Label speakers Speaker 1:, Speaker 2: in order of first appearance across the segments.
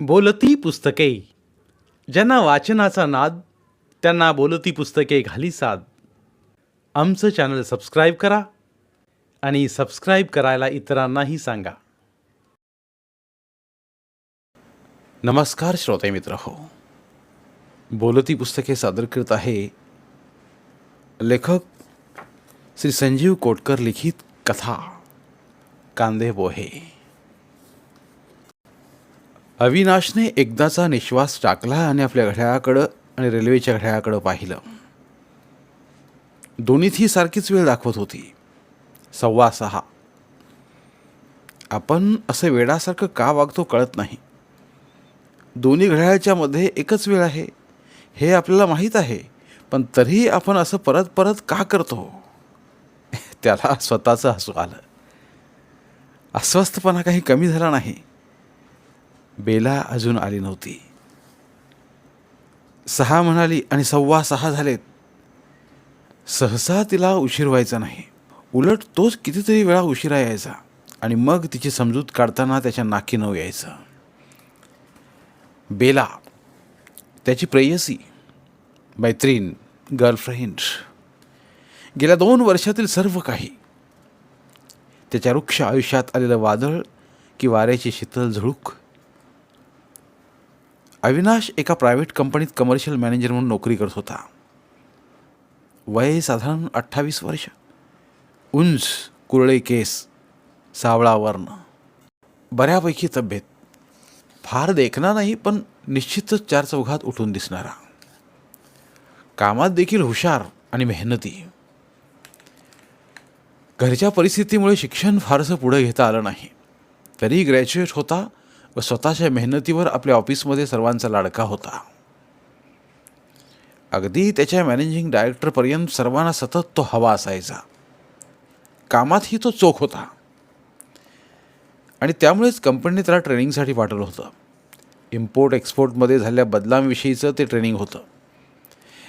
Speaker 1: बोलती पुस्तके. ज्यांना वाचनाचा नाद त्यांना बोलती पुस्तके घाली साद. आमचं चॅनल सबस्क्राईब करा आणि सबस्क्राईब करायला इतरांनाही सांगा. नमस्कार श्रोते मित्र हो. बोलती पुस्तके सादर करत आहे लेखक श्री संजीव कोटकर लिखित कथा कांदे बोहे. अविनाशने एकदाचा निश्वास टाकला आणि आपल्या घड्याळाकडं आणि रेल्वेच्या घड्याळाकडं पाहिलं. दोन्हीत ही सारखीच वेळ दाखवत होती. सव्वा सहा. आपण असं वेडासारखं का वागतो कळत नाही. दोन्ही घड्याळाच्या मध्ये एकच वेळ आहे हे आपल्याला माहीत आहे पण तरीही आपण असं परत परत का करतो? त्याला स्वतःचं हसू आलं. अस्वस्थपणा काही कमी झाला नाही. बेला अजून आली नव्हती. सहा म्हणाली आणि सव्वा सहा झालेत. सहसा तिला उशीर व्हायचा नाही. उलट तोच कितीतरी वेळा उशिरा यायचा आणि मग तिची समजूत काढताना त्याच्या नाकी नऊ यायचं. बेला त्याची प्रेयसी मैत्रीण गर्लफ्रेंड. गेल्या दोन वर्षातील सर्व काही. त्याच्या वृक्ष आयुष्यात आलेलं वादळ की वाऱ्याची शीतल झुळूक अविनाश एका प्रायव्हेट कंपनीत कमर्शियल मॅनेजर म्हणून नोकरी करत होता. वय साधारण अठ्ठावीस वर्ष. उंच कुरळे केस सावळा वर्ण. बऱ्यापैकी तब्येत. फार देखणार नाही पण निश्चितच चार चौघात उठून दिसणारा. कामात देखील हुशार आणि मेहनती. घरच्या परिस्थितीमुळे शिक्षण फारसं पुढं घेता आलं नाही. तरी ग्रॅज्युएट होता व स्वतःच्या मेहनतीवर आपल्या ऑफिसमध्ये सर्वांचा लाडका होता. अगदी त्याच्या मॅनेजिंग डायरेक्टरपर्यंत सर्वांना सतत तो हवा असायचा. कामातही तो चोख होता. आणि त्यामुळेच कंपनीने त्याला ट्रेनिंगसाठी पाठवलं होतं. इम्पोर्ट एक्सपोर्टमध्ये झालेल्या बदलांविषयीचं ते ट्रेनिंग होतं.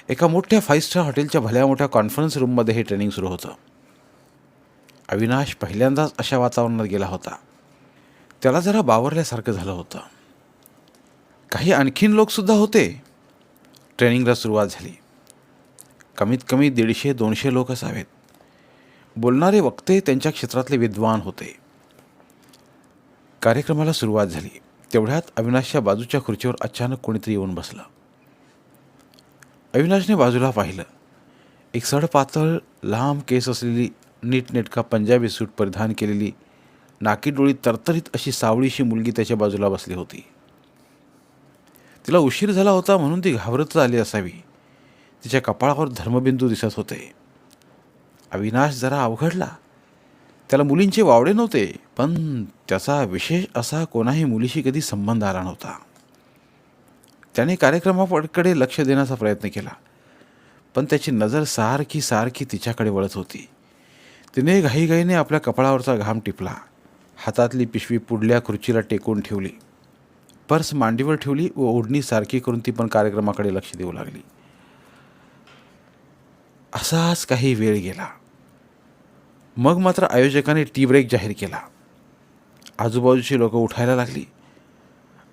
Speaker 1: एका मोठ्या फाईव्ह स्टार हॉटेलच्या भल्या मोठ्या कॉन्फरन्स रूममध्ये हे ट्रेनिंग सुरू होतं. अविनाश पहिल्यांदाच अशा वातावरणात गेला होता. त्याला जरा बावरल्यासारखं झालं होतं. काही आणखीन लोकसुद्धा होते. ट्रेनिंगला सुरुवात झाली. कमीत कमी दीडशे दोनशे लोक असावेत. बोलणारे वक्ते त्यांच्या क्षेत्रातले विद्वान होते. कार्यक्रमाला सुरुवात झाली. तेवढ्यात अविनाशच्या बाजूच्या खुर्चीवर अचानक कोणीतरी येऊन बसलं. अविनाशने बाजूला पाहिलं. एक सडपातळ लांब केस असलेली नीटनेटका पंजाबी सूट परिधान केलेली नाकी डोळी तरतरीत अशी सावळीशी मुलगी त्याच्या बाजूला बसली होती. तिला उशीर झाला होता म्हणून ती घाबरत आली असावी. तिच्या कपाळावर धर्मबिंदू दिसत होते. अविनाश जरा अवघडला. त्याला मुलींचे वावडे नव्हते पण त्याचा विशेष असा कोणाही मुलीशी कधी संबंध आला नव्हता. त्याने कार्यक्रमाकडे लक्ष देण्याचा प्रयत्न केला पण त्याची नजर सारखी सारखी तिच्याकडे वळत होती. तिने घाईघाईने आपल्या कपाळावरचा घाम टिपला. हातातली पिशवी पुढल्या खुर्चीला टेकून ठेवली. पर्स मांडीवर ठेवली व ओढणी सारखी करून ती पण कार्यक्रमाकडे लक्ष देऊ लागली. असाच काही वेळ गेला. मग मात्र आयोजकाने टी ब्रेक जाहीर केला. आजूबाजूची लोक उठायला लागली.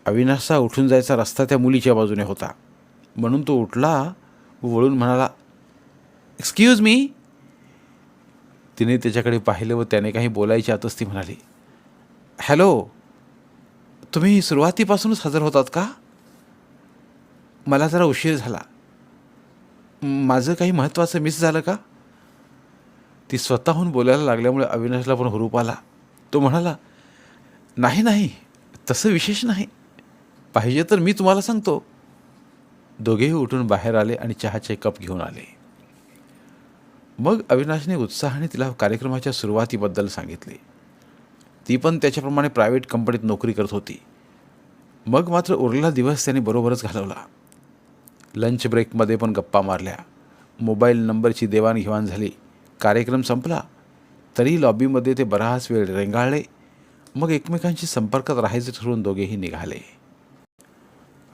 Speaker 1: अविनाशचा उठून जायचा रस्ता त्या मुलीच्या बाजूने होता. म्हणून तो उठला व वळून म्हणाला एक्सक्यूज मी तिने त्याच्याकडे पाहिलं व त्याने काही बोलायची आतच ती म्हणाली. हॅलो तुम्ही सुरुवातीपासूनच हजर होतात का? मला जरा उशीर झाला. माझं काही महत्त्वाचं मिस झालं का? ती स्वतःहून बोलायला लागल्यामुळे अविनाशला पण हुरूप आला. तो म्हणाला नाही नाही तसं विशेष नाही. पाहिजे तर मी तुम्हाला सांगतो. दोघेही उठून बाहेर आले आणि चहाचे कप घेऊन आले. मग अविनाशने उत्साहाने तिला कार्यक्रमाच्या सुरुवातीबद्दल सांगितले. ती पण त्याच्याप्रमाणे प्रायव्हेट कंपनीत नोकरी करत होती. मग मात्र उरलेला दिवस त्याने बरोबरच घालवला. लंच ब्रेकमध्ये पण गप्पा मारल्या. मोबाईल नंबरची देवाणघेवाण झाली. कार्यक्रम संपला. तरी लॉबीमध्ये ते बराच वेळ रेंगाळले. मग एकमेकांशी संपर्कात राहायचे ठरवून दोघेही निघाले.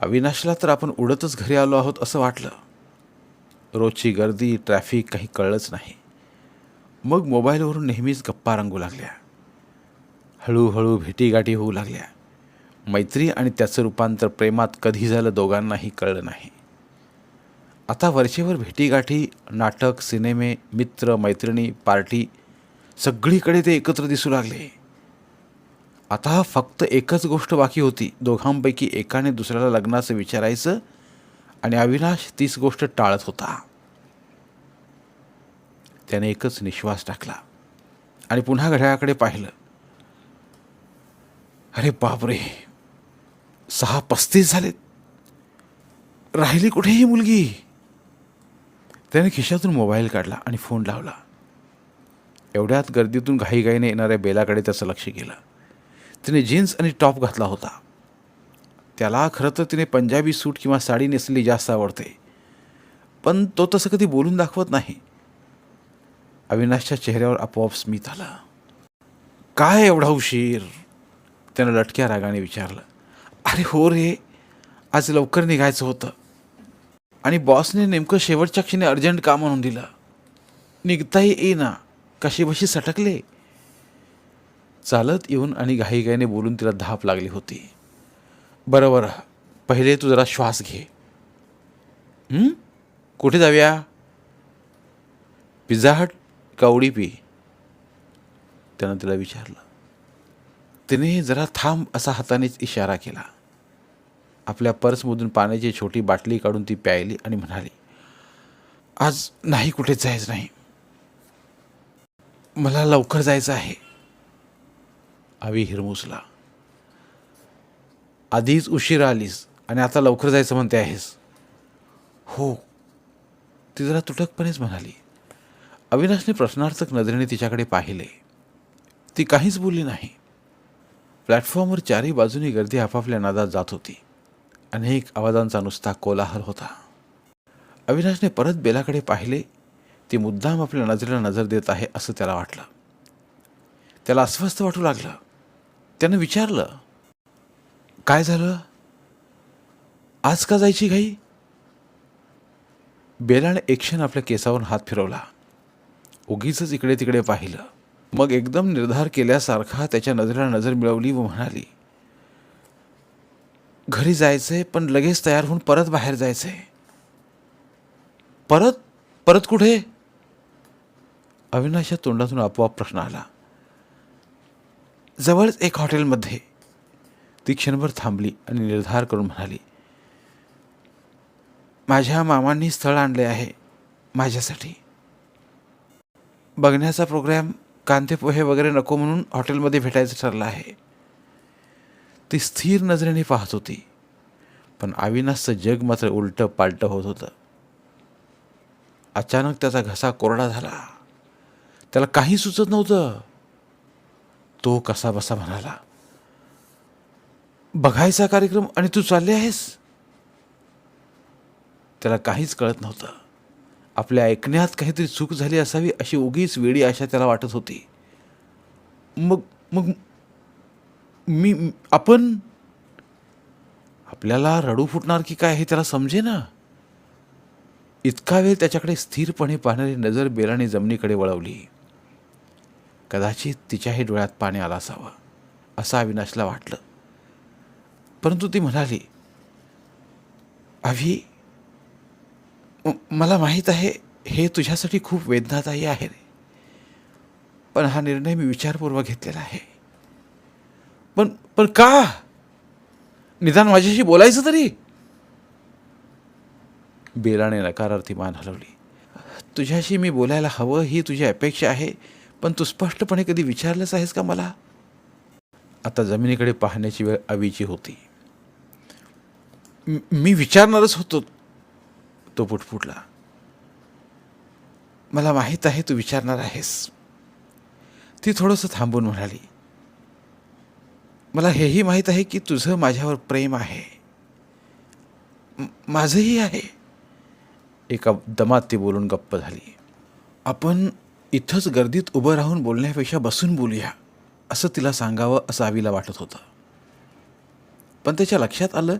Speaker 1: अविनाशला तर आपण उडतच घरी आलो आहोत असं वाटलं. रोजची गर्दी ट्रॅफिक काही कळलंच नाही. मग मोबाईलवरून नेहमीच गप्पा रंगू लागल्या. हळूहळू भेटीगाठी होऊ लागल्या. मैत्री आणि त्याचं रूपांतर प्रेमात कधी झालं दोघांनाही कळलं नाही. आता वर्षभर भेटीगाठी नाटक सिनेमे मित्र मैत्रिणी पार्टी सगळीकडे ते एकत्र दिसू लागले. आता फक्त एकच गोष्ट बाकी होती दोघांपैकी एकाने दुसऱ्याला लग्नाचं विचारायचं आणि अविनाश तीच गोष्ट टाळत होता. त्याने एकच निश्वास टाकला आणि पुन्हा घड्याळाकडे पाहिलं. अरे बापरे. सहा पस्तीस झालेत. राहिली कुठे ही मुलगी? त्याने खिशातून मोबाईल काढला आणि फोन लावला. एवढ्यात गर्दीतून घाईघाईने येणाऱ्या बेलाकडे त्याचं लक्ष गेलं. तिने जीन्स आणि टॉप घातला होता. त्याला खरं तर तिने पंजाबी सूट किंवा साडी नेसलेली जास्त आवडते. पण तो तसं कधी बोलून दाखवत नाही. अविनाशच्या चेहऱ्यावर आपोआप स्मित आलं. काय एवढा उशीर? त्यानं लटक्या रागाने विचारलं अरे हो रे आज लवकर निघायचं होतं. आणि बॉसने नेमकं शेवटच्या क्षणी अर्जंट काम म्हणून दिलं निघताही येईना कशीबशी सटकले. चालत येऊन आणि घाईघाईने बोलून तिला धाप लागली होती. बरं बरं पहिले तू जरा श्वास घे. कुठे जाऊया? पिझ्झा हट कावडी पी. त्यानं तिला विचारलं तिने जरा थांब असा हातानेच इशारा केला. आपल्या पर्समधून पाण्याची छोटी बाटली काढून ती प्यायली आणि म्हणाली आज नाही कुठेच जायचं नाही. मला लवकर जायचं आहे. आवी हिरमुसला आधीच उशीर आलीस आणि आता लवकर जायचं म्हणते आहेस. हो. ती जरा तुटकपणेच म्हणाली. अविनाशने प्रश्नार्थक नजरेने तिच्याकडे पाहिले. ती काहीच बोलली नाही. प्लॅटफॉर्मवर चारही बाजूनी गर्दी आपापल्या नादात जात होती. अनेक आवाजांचा नुसता कोलाहल होता. अविनाशने परत बेलाकडे पाहिले. ती मुद्दाम आपल्या नजरेला नजर देत आहे असं त्याला वाटलं. त्याला अस्वस्थ वाटू लागलं. त्यानं विचारलं काय झालं? आज का जायची घाई? बेलाने एक क्षण आपल्या केसावरून हात फिरवला. उगीच इकडे तिकडे पाहिलं. मग एकदम निर्धार केल्यासारखा त्याच्या नजरेला नजर मिळवली व म्हणाली घरी जायचंय पण लगेच तयार होऊन परत बाहेर जायचंय. परत? परत कुठे? अविनाशच्या तोंडातून आपोआप प्रश्न आला. जवळच एक हॉटेलमध्ये. ती क्षणभर थांबली आणि निर्धार करून म्हणाली माझ्या मामांनी स्थळ आणले आहे माझ्यासाठी. बघण्याचा प्रोग्रॅम कांदे पोहे वगैरे नको म्हणून हॉटेलमध्ये भेटायचं ठरलं आहे. ती स्थिर नजरेने पाहत होती. पण अविनाशचं जग मात्र उलटं पालटं होत होतं. अचानक त्याचा घसा कोरडा झाला. त्याला काही सुचत नव्हतं. तो कसा बसा म्हणाला बघायचा कार्यक्रम आणि तू चालले आहेस? त्याला काहीच कळत नव्हतं. आपल्या ऐकण्यात काहीतरी चूक झाली असावी अशी उगीच वेळी आशा त्याला वाटत होती. मग मग मी आपण आपल्याला रडू फुटणार की काय हे त्याला समजे ना इतका वेळ त्याच्याकडे स्थिरपणे पाहणारी नजर बेलाने जमिनीकडे वळवली. कदाचित तिच्याही डोळ्यात पाणी आला असावं असं अविनाशला वाटलं. परंतु ती म्हणाली अभि मला माहीत आहे हे तुझ्यासाठी खूप वेदनादायी आहे. रे पण हा निर्णय मी विचारपूर्वक घेतलेला आहे. पण पण का? निदान माझ्याशी बोलायचं तरी? बेलाने नकारार्थी मान हलवली. तुझ्याशी मी बोलायला हवं ही तुझी अपेक्षा आहे पण तू स्पष्टपणे कधी विचारलंच आहेस का मला? आता जमिनीकडे पाहण्याची वेळ अवीची होती. "मी- मी विचारणारच होतो तो पुटपुटला मला माहीत आहे तू विचारणार आहेस. ती थोडंसं थांबून म्हणाली. मला हेही माहीत आहे की तुझं माझ्यावर प्रेम आहे. माझंही आहे. एका दमात ती बोलून गप्प झाली. आपण इथंच गर्दीत उभं राहून बोलण्यापेक्षा बसून बोलूया असं तिला सांगावं असं आवीला वाटत होतं. पण त्याच्या लक्षात आलं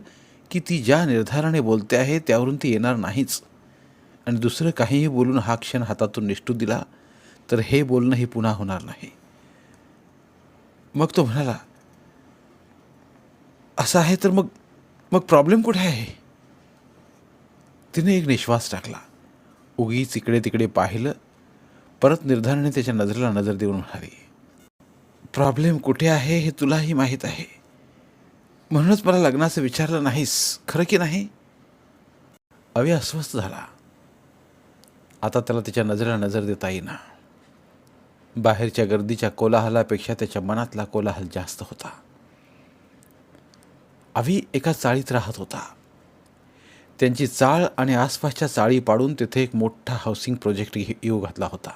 Speaker 1: की ती ज्या निर्धाराने बोलते आहे त्यावरून ती येणार नाहीच. आणि दुसरं काहीही बोलून हा क्षण हातातून निष्ठू दिला तर हे बोलणंही पुन्हा होणार नाही. मग तो म्हणाला असं आहे तर मग मग प्रॉब्लेम कुठे आहे? तिने एक निश्वास टाकला. उगीच इकडे तिकडे पाहिलं. परत निर्धाराने त्याच्या नजरेला नजर देऊन म्हणाली प्रॉब्लेम कुठे आहे हे तुलाही माहीत आहे. म्हणूनच मला लग्नाचं विचारलं नाहीस खरं की नाही? अवी अस्वस्थ झाला. आता त्याला त्याच्या नजरेला नजर देता येईना. बाहेरच्या गर्दीच्या कोलाहलापेक्षा त्याच्या मनातला कोलाहल जास्त होता. अवी एका चाळीत राहत होता. त्यांची चाळ आणि आसपासच्या चाळी पाडून तिथे एक मोठा हाऊसिंग प्रोजेक्ट येऊ घातला होता.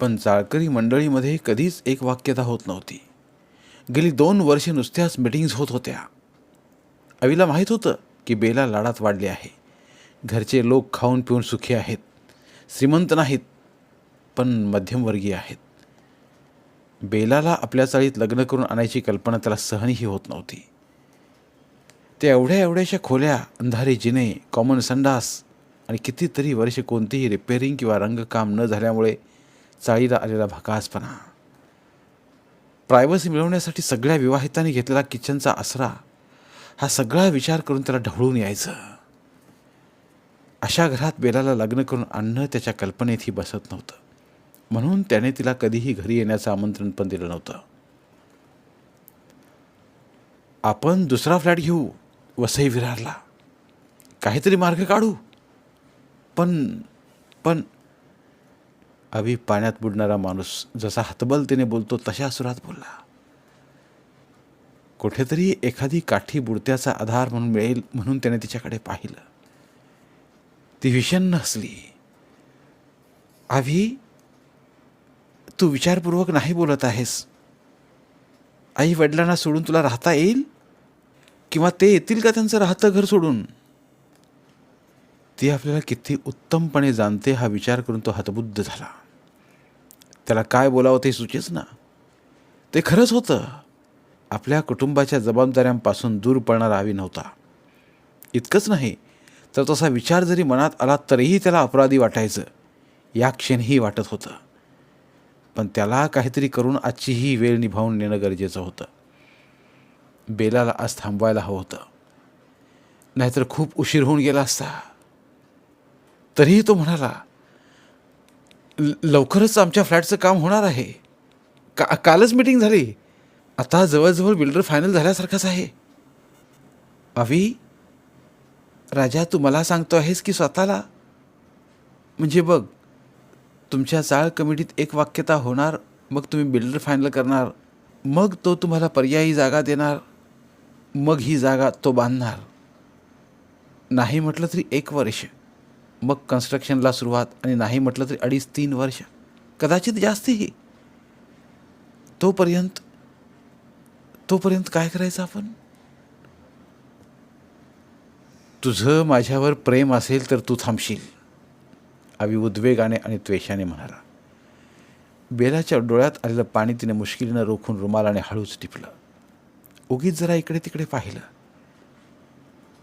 Speaker 1: पण चाळकरी मंडळीमध्ये कधीच एक वाक्यता होत नव्हती. गेली दोन वर्षे नुसत्याच मिटिंग्ज होत होत्या. अविला माहीत होतं की बेला लाडात वाढली आहे. घरचे लोक खाऊन पिऊन सुखी आहेत. श्रीमंत नाहीत पण मध्यमवर्गीय आहेत. बेलाला आपल्या चाळीत लग्न करून आणायची कल्पना त्याला सहनही होत नव्हती. ते एवढ्या एवढ्याशा खोल्या अंधारे जिने कॉमन संडास आणि कितीतरी वर्षे कोणतीही रिपेअरिंग किंवा रंगकाम न झाल्यामुळे चाळीला आलेला भकासपणा. प्रायव्हसी मिळवण्यासाठी सगळ्या विवाहितांनी घेतलेला किचनचा आसरा हा सगळा विचार करून त्याला ढवळून यायचं. अशा घरात बेलाला लग्न करून आणणं त्याच्या कल्पनेतही बसत नव्हतं. म्हणून त्याने तिला कधीही घरी येण्याचं आमंत्रण पण दिलं नव्हतं. आपण दुसरा फ्लॅट घेऊ वसई विरारला. काहीतरी मार्ग काढू. पण पण अभि पाण्यात बुडणारा माणूस जसा हतबलतेने बोलतो तशा सुरात बोलला. कुठेतरी एखादी काठी बुडत्याचा आधार म्हणून मिळेल म्हणून त्याने तिच्याकडे पाहिलं. ती विषन्न हसली. आभी तू विचारपूर्वक नाही बोलत आहेस. आई वडिलांना सोडून तुला राहता येईल? किंवा ते येतील का त्यांचं राहतं घर सोडून? ती आपल्याला किती उत्तमपणे जाणते हा विचार करून तो हतबुद्ध झाला. त्याला काय बोलावं ते सुचेच ना. ते खरंच होतं. आपल्या कुटुंबाच्या जबाबदाऱ्यांपासून दूर पडणारा हवी नव्हता. इतकंच नाही तर तसा विचार जरी मनात आला तरीही त्याला अपराधी वाटायचं. या क्षणीही वाटत होतं. पण त्याला काहीतरी करून आजची ही वेळ निभावून नेणं गरजेचं होतं. बेलाला आज थांबवायला हवं होतं. नाहीतर खूप उशीर होऊन गेला असता. तरीही तो म्हणाला लवकरच आमच्या फ्लॅटचं काम होणार आहे. का कालच मीटिंग झाली. आता जवळजवळ बिल्डर फायनल झाल्यासारखाच आहे. अवी राजा तू मला सांगतो आहेस की स्वतःला? म्हणजे बघ तुमच्या चाळ कमिटीत एक वाक्यता होणार मग तुम्ही बिल्डर फायनल करणार मग तो तुम्हाला पर्यायी जागा देणार मग ही जागा तो बांधणार. नाही म्हटलं तरी एक वर्ष. मग कन्स्ट्रक्शनला सुरुवात आणि नाही म्हटलं तरी अडीच तीन वर्ष. कदाचित जास्तही. तोपर्यंत तोपर्यंत काय करायचं आपण? तुझं माझ्यावर प्रेम असेल तर तू थांबशील. अवी उद्वेगाने आणि त्वेषाने म्हणाला. बेलाच्या डोळ्यात आलेलं पाणी तिने मुश्किलीनं रोखून रुमालाने हळूच टिपलं. उगीच जरा इकडे तिकडे पाहिलं.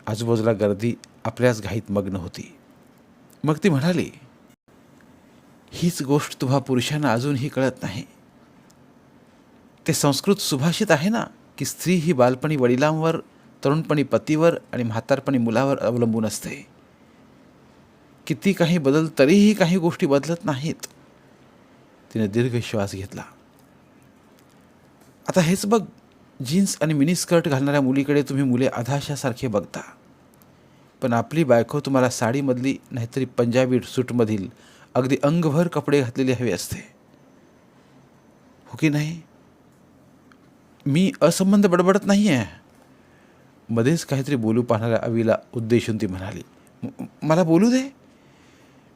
Speaker 1: आजूबाजूला गर्दी आपल्याच घाईत मग्न होती. मग ती म्हणाली हीच गोष्ट तुम्हा पुरुषांना अजूनही कळत नाही. ते संस्कृत सुभाषित आहे ना की स्त्री ही बालपणी वडिलांवर तरुणपणी पतीवर आणि म्हातारपणी मुलावर अवलंबून असते. किती काही बदल तरीही काही गोष्टी बदलत नाहीत. तिने दीर्घ श्वास घेतला. आता हेच बघ जीन्स आणि मिनी स्कर्ट घालणाऱ्या मुलीकडे तुम्ही मुले अधाशासारखे बघता. पण आपली बायको तुम्हाला साडीमधली नाहीतरी पंजाबी सूटमधील अगदी अंगभर कपडे घातलेले हवे असते. हो की नाही? मी असंबंध बडबडत नाही आहे मध्येच काहीतरी बोलू पाहणाऱ्या अवीला उद्देशून ती म्हणाली मला बोलू दे.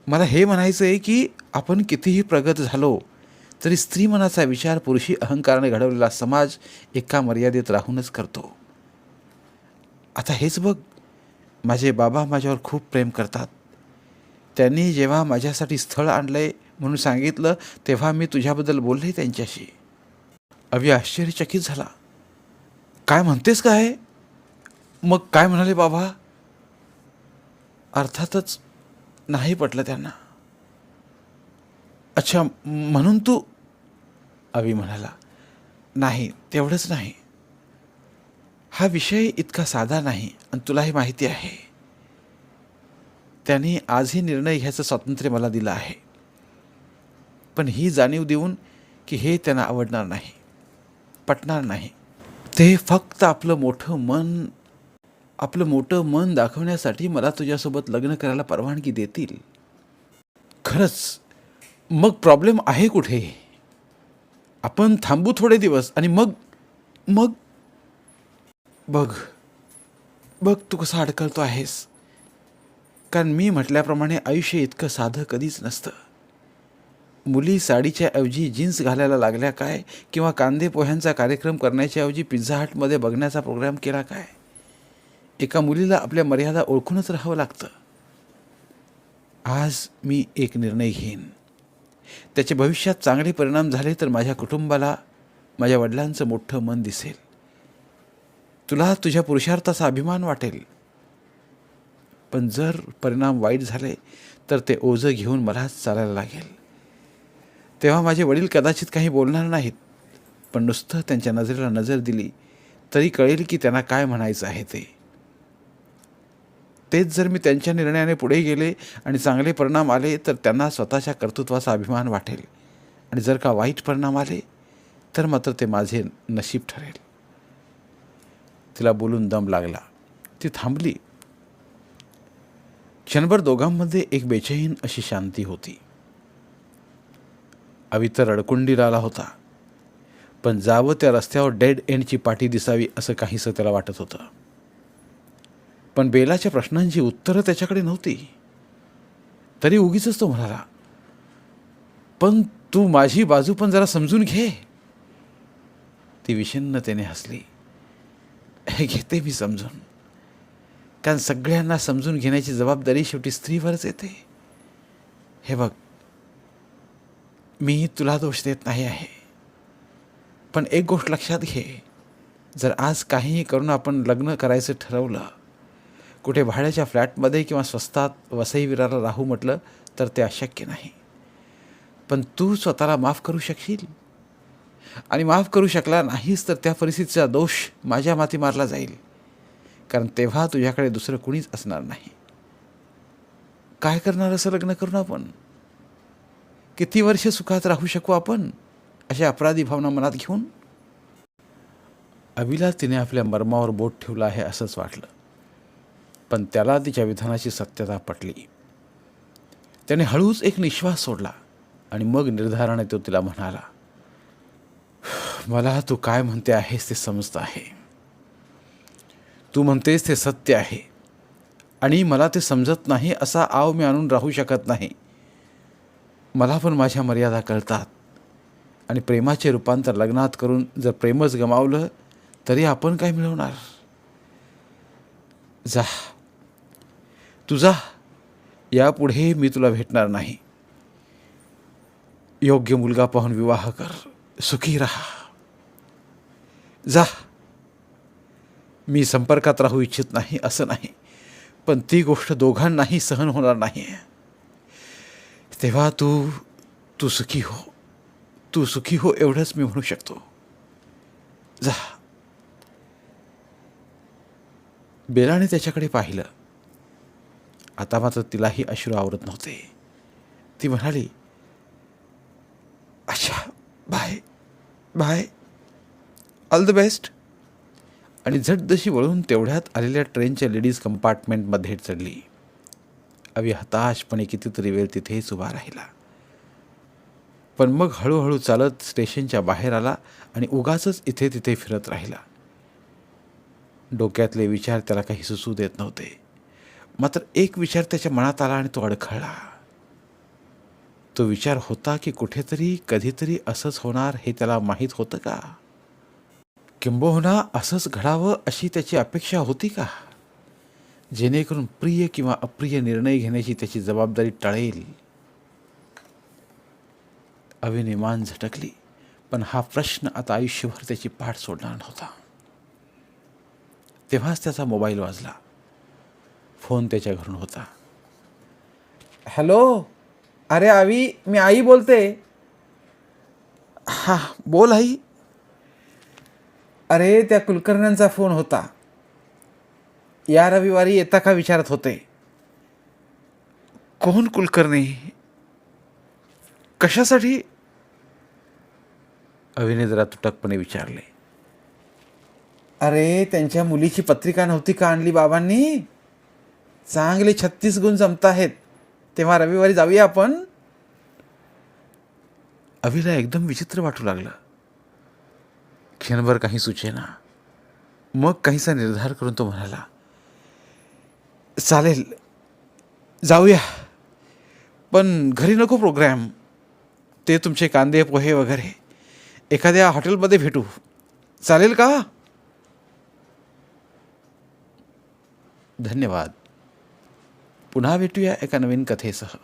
Speaker 1: मला हे म्हणायचं आहे की आपण कितीही प्रगत झालो तरी स्त्री मनाचा विचार पुरुषी अहंकाराने घडवलेला समाज एका मर्यादेत राहूनच करतो. आता हेच बघ माझे बाबा माझ्यावर खूप प्रेम करतात. त्यांनी जेव्हा माझ्यासाठी स्थळ आणलंय म्हणून सांगितलं तेव्हा मी तुझ्याबद्दल बोलले त्यांच्याशी. अवी आश्चर्यचकित झाला. काय म्हणतेस काय मग काय म्हणाले बाबा? अर्थातच नाही पटलं त्यांना. अच्छा म्हणून तू अवी म्हणाला. नाही तेवढंच नाही. हा विषय इतका साधा नाही आणि तुलाही माहिती आहे. त्याने आजही निर्णय घ्यायचं स्वातंत्र्य मला दिलं आहे. पण ही जाणीव देऊन की हे त्यांना आवडणार नाही पटणार नाही. ते फक्त आपलं मोठं मन आपलं मोठं मन दाखवण्यासाठी मला तुझ्यासोबत लग्न करायला परवानगी देतील. खरंच मग प्रॉब्लेम आहे कुठे? आपण थांबू थोडे दिवस आणि मग मग बघ. बघ तू कसा अडकलतो आहेस. कारण मी म्हटल्याप्रमाणे आयुष्य इतकं साधं कधीच नसतं. मुली साडीच्या ऐवजी जीन्स घालायला लागल्या काय? किंवा कांदे पोह्यांचा कार्यक्रम करण्याच्या ऐवजी पिझ्झा हटमध्ये बघण्याचा प्रोग्राम केला काय? एका मुलीला आपल्या मर्यादा ओळखूनच राहावं लागतं. आज मी एक निर्णय घेईन. त्याचे भविष्यात चांगले परिणाम झाले तर माझ्या कुटुंबाला माझ्या वडिलांचं मोठं मन दिसेल. तुला तुझ्या पुरुषार्थाचा अभिमान वाटेल. पण जर परिणाम वाईट झाले तर ते ओझं घेऊन मलाच चालायला लागेल. तेव्हा माझे वडील कदाचित काही बोलणार नाहीत पण नुसतं त्यांच्या नजरेला नजर दिली तरी कळेल की त्यांना काय म्हणायचं आहे ते. तेच जर मी त्यांच्या निर्णयाने पुढे गेले आणि चांगले परिणाम आले तर त्यांना स्वतःच्या कर्तृत्वाचा अभिमान वाटेल. आणि जर का वाईट परिणाम आले तर मात्र ते माझे नशीब ठरेल. तिला बोलून दम लागला. ती थांबली. क्षणभर दोघांमध्ये एक बेचैन अशी शांती होती. अवी तर रडकुंडीला आला होता. पण जावं त्या रस्त्यावर डेड एंडची पाठी दिसावी असं काहीसं त्याला वाटत होतं. पण बेलाच्या प्रश्नांची उत्तरं त्याच्याकडे नव्हती. तरी उगीच तो म्हणाला पण तू माझी बाजू पण जरा समजून घे. ती विषण्णतेने हसली. हे घेते मी समजून? कारण सगळ्यांना समजून घेण्याची जबाबदारी शेवटी स्त्रीवरच येते. हे बघ मी तुला दोष देत नाही आहे. पण एक गोष्ट लक्षात घे. जर आज काहीही करून आपण लग्न करायचं ठरवलं कुठे भाड्याच्या फ्लॅटमध्ये किंवा स्वस्तात वसई विराला राहू म्हटलं तर ते अशक्य नाही. पण तू स्वतःला माफ करू शकशील? आणि माफ करू शकला नाहीस तर त्या परिस्थितीचा दोष माझ्या माती मारला जाईल. कारण तेव्हा तुझ्याकडे दुसरं कुणीच असणार नाही. काय करणार असं लग्न करून आपण? किती वर्ष सुखात राहू शकू आपण? अशा अपराधी भावना मनात घेऊन? अविला तिने आपल्या मर्मावर बोट ठेवलं आहे असंच वाटलं. पण त्याला तिच्या विधानाची सत्यता पटली. त्याने हळूच एक निश्वास सोडला आणि मग निर्धाराने तो तिला म्हणाला मला तू काय म्हणते आहेस ते समजतं आहे. तू म्हणतेस ते सत्य आहे. आणि मला ते समजत नाही असा आव मी आणून राहू शकत नाही. मला पण माझ्या मर्यादा कळतात. आणि प्रेमाचे रूपांतर लग्नात करून जर प्रेमच गमावलं तरी आपण काय मिळवणार? जा. तुझा यापुढे मी तुला भेटणार नाही. योग्य मुलगा पाहून विवाह कर. सुखी राहा। जा। मी संपर्कात राहू इच्छित नाही असं नाही. पण ती गोष्ट दोघांनाही सहन होणार नाही तेव्हा तू तू सुखी हो. तू सुखी हो एवढंच मी म्हणू शकतो. जा. बेलाने त्याच्याकडे पाहिलं. आता मात्र तिलाही अश्रू आवरत नव्हते. ती म्हणाली अच्छा bye bye. All the best आणि झटदशी वळून तेवढ्यात आलेल्या ट्रेनच्या लेडीज कंपार्टमेंटमध्ये चढली. अवी हताशपणे कितीतरी वेळ तिथेच उभा राहिला. पण मग हळूहळू चालत स्टेशनच्या बाहेर आला आणि उगाच इथे तिथे फिरत राहिला. डोक्यातले विचार त्याला काही सुचू देत नव्हते. मात्र एक विचार त्याच्या मनात आला आणि तो अडखळला. तो विचार होता की कुठेतरी कधीतरी असंच होणार हे त्याला माहीत होतं का? किंबहुना असंच घडावं अशी त्याची अपेक्षा होती का? जेणेकरून प्रिय किंवा अप्रिय निर्णय घेण्याची त्याची जबाबदारी टळेल. अविनिमान झटकली पण हा प्रश्न आता आयुष्यभर त्याची पाठ सोडणार नव्हता. तेव्हाच त्याचा मोबाईल वाजला. फोन त्याच्या घरून होता. हॅलो! अरे आवी मी आई बोलते. हा बोल आई. अरे त्या कुलकर्ण्यांचा फोन होता. या रविवारी येता का विचारत होते? कोण कुलकर्णी? कशासाठी? अभिने जरा तुटकपणे विचारले. अरे त्यांच्या मुलीची पत्रिका नव्हती का आणली बाबांनी? चांगले छत्तीस गुण जमत आहेत तेव्हा रविवारी जाऊया आपण. अभिला एकदम विचित्र वाटू लागलं. क्षणभर काही सुचेना. मग काहीसा निर्धार करून तो म्हणाला चालेल जाऊया. पण घरी नको प्रोग्रॅम ते तुमचे कांदे पोहे वगैरे. एखाद्या हॉटेलमध्ये भेटू. चालेल का? धन्यवाद. पुन्हा भेटूया एका नवीन कथेसह.